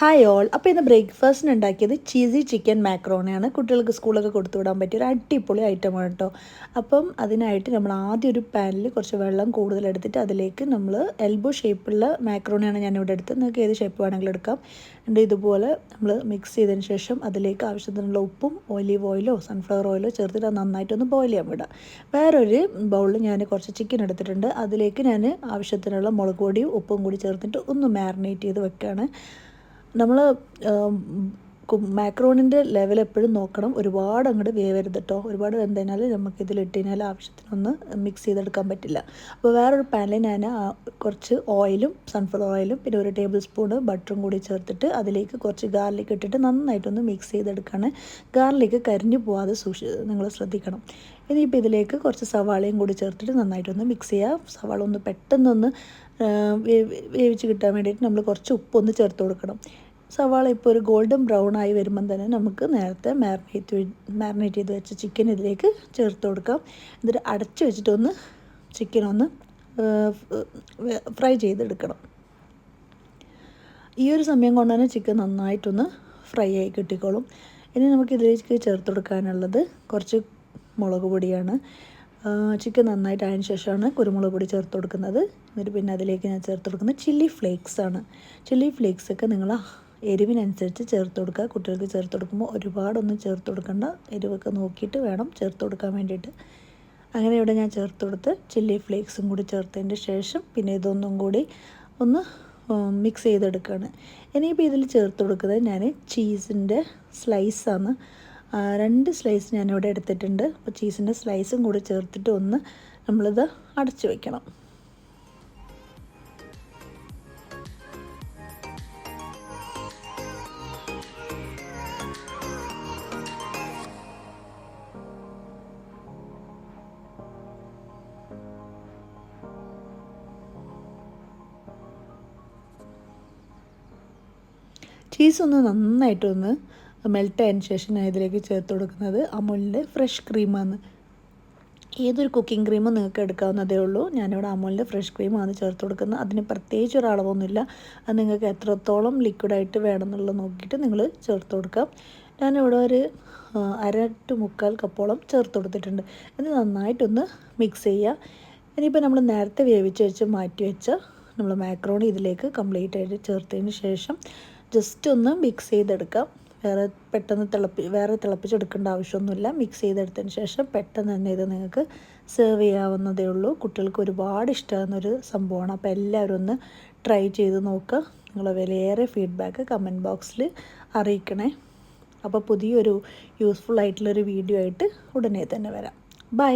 Hi all അപ്പോൾ ഇന്ന് ബ്രേക്ക്ഫാസ്റ്റിന് ഉണ്ടാക്കിയത് ചീസി ചിക്കൻ മാക്രോണിയാണ് കുട്ടികൾക്ക് സ്കൂളൊക്കെ കൊടുത്തു വിടാൻ പറ്റിയ ഒരു അടിപൊളി ഐറ്റമാണ് കേട്ടോ അപ്പം അതിനായിട്ട് നമ്മൾ ആദ്യം ഒരു പാനിൽ കുറച്ച് വെള്ളം കൂടുതൽ എടുത്തിട്ട് അതിലേക്ക് നമ്മൾ എൽബോ ഷേപ്പുള്ള മാക്രോണിയാണ് ഞാനിവിടെ എടുത്തത്. നിങ്ങൾക്ക് ഏത് ഷേപ്പ് വേണമെങ്കിലും എടുക്കാം. എന്നിട്ട് ഇതുപോലെ നമ്മൾ മിക്സ് ചെയ്തതിന് ശേഷം അതിലേക്ക് ആവശ്യത്തിനുള്ള ഉപ്പും ഓലീവ് ഓയിലോ സൺഫ്ലവർ ഓയിലോ ചേർത്തിട്ട് നന്നായിട്ടൊന്ന് ബോയിൽ ചെയ്യാൻ വിടാം. വേറൊരു ബൗളിൽ ഞാൻ കുറച്ച് ചിക്കൻ എടുത്തിട്ടുണ്ട്. അതിലേക്ക് ഞാൻ ആവശ്യത്തിനുള്ള മുളക് പൊടിയും ഉപ്പും കൂടി ചേർത്തിട്ട് ഒന്ന് മാരിനേറ്റ് ചെയ്ത് വെക്കുകയാണ് നമ്മൾ മാക്രോണിന്റെ ലെവൽ എപ്പോഴും നോക്കണം. ഒരുപാട് അങ്ങോട്ട് വേവരുത് കേട്ടോ ഒരുപാട് വെന്ത് കഴിഞ്ഞാൽ നമുക്ക് ഇതിലിട്ട് കഴിഞ്ഞാൽ ആവശ്യത്തിനൊന്ന് മിക്സ് ചെയ്തെടുക്കാൻ പറ്റില്ല. അപ്പോൾ വേറൊരു പാനിൽ ഞാൻ കുറച്ച് ഓയിലും സൺഫ്ലവർ ഓയിലും പിന്നെ ഒരു ടേബിൾ സ്പൂൺ ബട്ടറും കൂടി ചേർത്തിട്ട് അതിലേക്ക് കുറച്ച് ഗാർലിക് ഇട്ടിട്ട് നന്നായിട്ടൊന്ന് മിക്സ് ചെയ്തെടുക്കുകയാണ് ഗാർലിക് കരിഞ്ഞു പോവാതെ സൂക്ഷി നിങ്ങൾ ശ്രദ്ധിക്കണം. ഇനിയിപ്പോൾ ഇതിലേക്ക് കുറച്ച് സവാളയും കൂടി ചേർത്തിട്ട് നന്നായിട്ടൊന്ന് മിക്സ് ചെയ്യുക സവാള ഒന്ന് പെട്ടെന്നൊന്ന് വേവിച്ച് കിട്ടാൻ വേണ്ടിയിട്ട് നമ്മൾ കുറച്ച് ഉപ്പൊന്ന് ചേർത്ത് കൊടുക്കണം. സവാള ഇപ്പോൾ ഒരു ഗോൾഡൻ ബ്രൗൺ ആയി വരുമ്പം തന്നെ നമുക്ക് നേരത്തെ മാരിനേറ്റ് മാരിനേറ്റ് ചെയ്ത് വെച്ച ചിക്കൻ ഇതിലേക്ക് ചേർത്ത് കൊടുക്കാം. എന്നിട്ട് അടച്ചു വെച്ചിട്ടൊന്ന് ചിക്കൻ ഒന്ന് ഫ്രൈ ചെയ്തെടുക്കണം. ഈ ഒരു സമയം കൊണ്ട് തന്നെ ചിക്കൻ നന്നായിട്ടൊന്ന് ഫ്രൈ ആയി കിട്ടിക്കോളും. ഇനി നമുക്ക് ഇതിലേക്ക് ചേർത്ത് കൊടുക്കാനുള്ളത് കുറച്ച് മുളക് പൊടിയാണ്. ചിക്കൻ നന്നായിട്ട് അതിന് ശേഷമാണ് കുരുമുളക് പൊടി ചേർത്ത് കൊടുക്കുന്നത്. എന്നിട്ട് പിന്നെ അതിലേക്ക് ഞാൻ ചേർത്ത് കൊടുക്കുന്നത് ചില്ലി ഫ്ലേക്സ് ആണ്. ചില്ലി ഫ്ലേക്സ് ഒക്കെ നിങ്ങൾ എരിവിനനുസരിച്ച് ചേർത്ത് കൊടുക്കുക. കുട്ടികൾക്ക് ചേർത്ത് കൊടുക്കുമ്പോൾ ഒരുപാടൊന്നും ചേർത്ത് കൊടുക്കണ്ട. എരിവൊക്കെ നോക്കിയിട്ട് വേണം ചേർത്ത് കൊടുക്കാൻ വേണ്ടിയിട്ട്. അങ്ങനെ ഇവിടെ ഞാൻ ചേർത്ത് കൊടുത്ത് ചില്ലി ഫ്ലേക്സും കൂടി ചേർത്തതിന്റെ ശേഷം പിന്നെ ഇതൊന്നും കൂടി ഒന്ന് മിക്സ് ചെയ്തെടുക്കുകയാണ്. ഇനിയിപ്പോൾ ഇതിൽ ചേർത്ത് കൊടുക്കുന്നത് ഞാൻ ചീസിന്റെ സ്ലൈസാണ്. രണ്ട് സ്ലൈസ് ഞാനിവിടെ എടുത്തിട്ടുണ്ട്. അപ്പോൾ ചീസിന്റെ സ്ലൈസും കൂടി ചേർത്തിട്ട് ഒന്ന് നമ്മളിത് അടച്ചു വയ്ക്കണം ചീസ് ഒന്ന് നന്നായിട്ടൊന്ന് മെൽറ്റ് ആയതിനു ശേഷം ഞാൻ ഇതിലേക്ക് ചേർത്ത് കൊടുക്കുന്നത് അമുലിന്റെ ഫ്രഷ് ക്രീമാണ് ഏതൊരു കുക്കിംഗ് ക്രീമും നിങ്ങൾക്ക് എടുക്കാവുന്നതേ ഉള്ളൂ. ഞാനിവിടെ അമുലിന്റെ ഫ്രഷ് ക്രീമാണ് ചേർത്ത് കൊടുക്കുന്നത്. അതിന് പ്രത്യേകിച്ച് ഒരു അളവൊന്നുമില്ല. അത് നിങ്ങൾക്ക് എത്രത്തോളം ലിക്വിഡായിട്ട് വേണമെന്നുള്ളത് നോക്കിയിട്ട് നിങ്ങൾ ചേർത്ത് കൊടുക്കാം. ഞാനിവിടെ ഒരു അര ടു മുക്കാൽ കപ്പോളം ചേർത്ത് കൊടുത്തിട്ടുണ്ട്. ഇത് നന്നായിട്ടൊന്ന് മിക്സ് ചെയ്യുക. ഇനിയിപ്പോൾ നമ്മൾ നേരത്തെ വേവിച്ച് വെച്ച് മാറ്റി വെച്ച നമ്മൾ മാക്രോണി ഇതിലേക്ക് കംപ്ലീറ്റ് ആയിട്ട് ചേർത്തതിന് ശേഷം ജസ്റ്റ് ഒന്ന് മിക്സ് ചെയ്തെടുക്കാം. വേറെ പെട്ടെന്ന് തിളപ്പി വേറെ തിളപ്പിച്ചെടുക്കേണ്ട ആവശ്യമൊന്നുമില്ല. മിക്സ് ചെയ്തെടുത്തതിന് ശേഷം പെട്ടെന്ന് തന്നെ ഇത് നിങ്ങൾക്ക് സെർവ് ചെയ്യാവുന്നതേ ഉള്ളൂ. കുട്ടികൾക്ക് ഒരുപാട് ഇഷ്ടമാകുന്നൊരു സംഭവമാണ്. അപ്പോൾ എല്ലാവരും ഒന്ന് ട്രൈ ചെയ്ത് നോക്കുക നിങ്ങളെ വിലയേറെ ഫീഡ്ബാക്ക് കമന്റ് ബോക്സിൽ അറിയിക്കണേ. അപ്പോൾ പുതിയൊരു യൂസ്ഫുൾ ആയിട്ടുള്ളൊരു വീഡിയോ ആയിട്ട് ഉടനെ തന്നെ വരാം. ബൈ